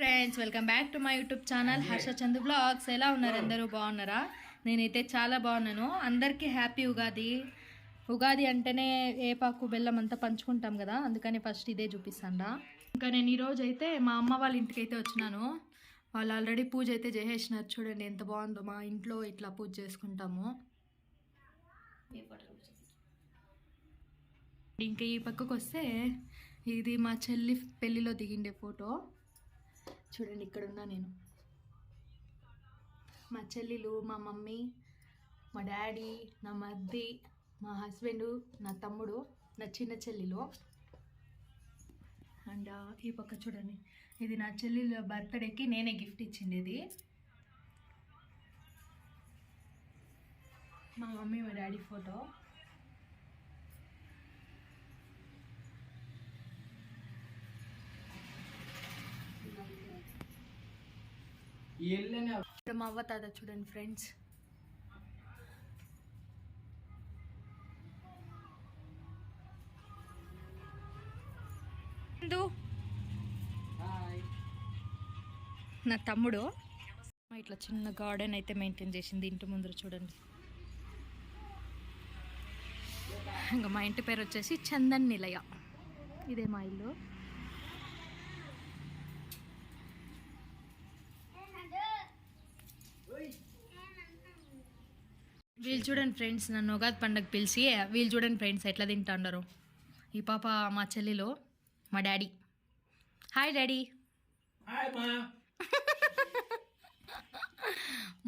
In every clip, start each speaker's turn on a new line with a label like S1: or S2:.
S1: Friends welcome back to my YouTube channel Harsha Chandu vlogs. ఎలా ఉన్నారు అందరూ? బాగున్నారా? నేనైతే చాలా బాగున్నాను. అందరికీ హ్యాపీ ఉగాది. ఉగాది అంటేనే ఏపాకు బెల్లం అంతా పంచుకుంటాం కదా అందుకని ఫస్ట్ ఇదే చూపిస్తాను ఇంకా నేను ఈరోజు అయితే మా అమ్మ వాళ్ళ ఇంటికి అయితే వచ్చినాను. వాళ్ళు ఆల్రెడీ పూజ అయితే చేసేసినారు చూడండి ఎంత బాగుందో మా ఇంట్లో ఇట్లా పూజ చేసుకుంటాము. ఇంకా ఈ పక్కకు వస్తే ఇది మా చెల్లి పెళ్ళిలో దిగిండే ఫోటో. చూడండి ఇక్కడ ఉన్నా నేను. మా చెల్లెలు మా మమ్మీ మా డాడీ నా మద్ది మా హస్బెండ్ నా తమ్ముడు నా చిన్న చెల్లెలు. అండ్ ఈ పక్క చూడండి. ఇది నా చెల్లెల బర్త్డేకి నేనే గిఫ్ట్ ఇచ్చింది ఇది. మా మమ్మీ మా డాడీ ఫోటో.
S2: ఇప్పుడు
S1: మా అవ్వ తాత చూడండి ఫ్రెండ్స్. నా తమ్ముడు. ఇట్లా చిన్న గార్డెన్ అయితే మెయింటైన్ చేసింది ఇంటి ముందర చూడండి. ఇంకా మా ఇంటి పేరు వచ్చేసి చందన్ నిలయ. ఇదే మా ఇల్లు. వీళ్ళు చూడండి ఫ్రెండ్స్ నన్ను ఉగాది పండగ పిలిచి వీళ్ళు చూడండి ఫ్రెండ్స్ ఎట్లా తింటాండారు. ఈ పాప మా చెల్లిలో మా డాడీ. Hi daddy.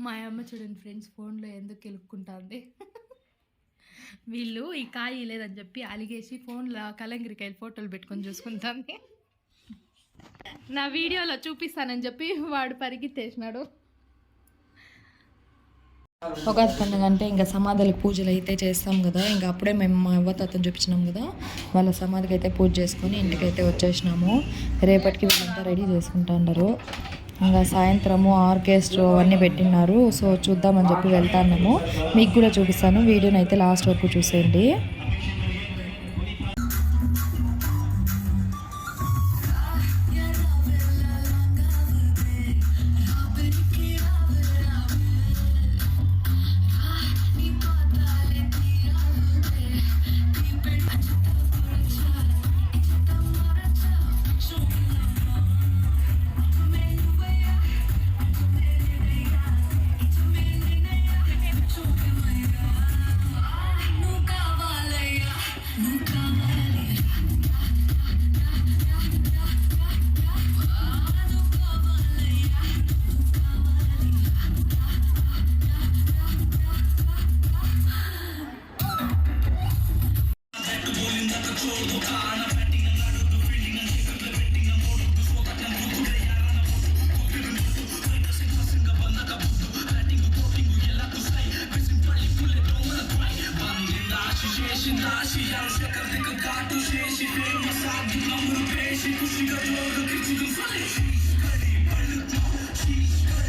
S1: మా అమ్మ చూడండి ఫ్రెండ్స్ ఫోన్లో ఎందుకు కెలుక్కుంటుంది వీళ్ళు ఈ కాయ లేదని చెప్పి అలిగేసి ఫోన్లో కలంగిరికాయలు ఫోటోలు పెట్టుకొని చూసుకుంటాను నా వీడియోలో చూపిస్తానని చెప్పి వాడు పరిగెత్తేసినాడు. ఉగాది పండుగ అంటే ఇంకా సమాధులకు పూజలు అయితే చేస్తాం కదా. ఇంకా అప్పుడే మేము మా అవ్వ తాతను చూపించినాం కదా. వాళ్ళ సమాధికి అయితే పూజ చేసుకొని ఇంటికి అయితే వచ్చేసినాము. రేపటికి వీళ్ళంతా రెడీ చేసుకుంటా ఉన్నారు ఇంకా సాయంత్రము ఆర్కెస్ట్రా అవన్నీ పెట్టినారు సో చూద్దామని చెప్పి వెళ్తాము మీకు కూడా చూపిస్తాను. వీడియోని అయితే లాస్ట్ వరకు చూసేయండి.
S2: She's got all the kitchen to finish. She's ready, but look now, she's ready.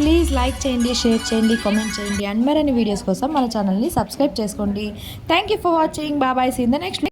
S1: Please like చేయండి షేర్ చేయండి కామెంట్ చేయండి. అండ్ మరిన్ని వీడియోస్ కోసం మన ఛానల్ని సబ్స్క్రైబ్ చేసుకోండి. థ్యాంక్ యూ ఫర్ వాచింగ్ బాబాయ్ సీన్ ద నెక్స్ట్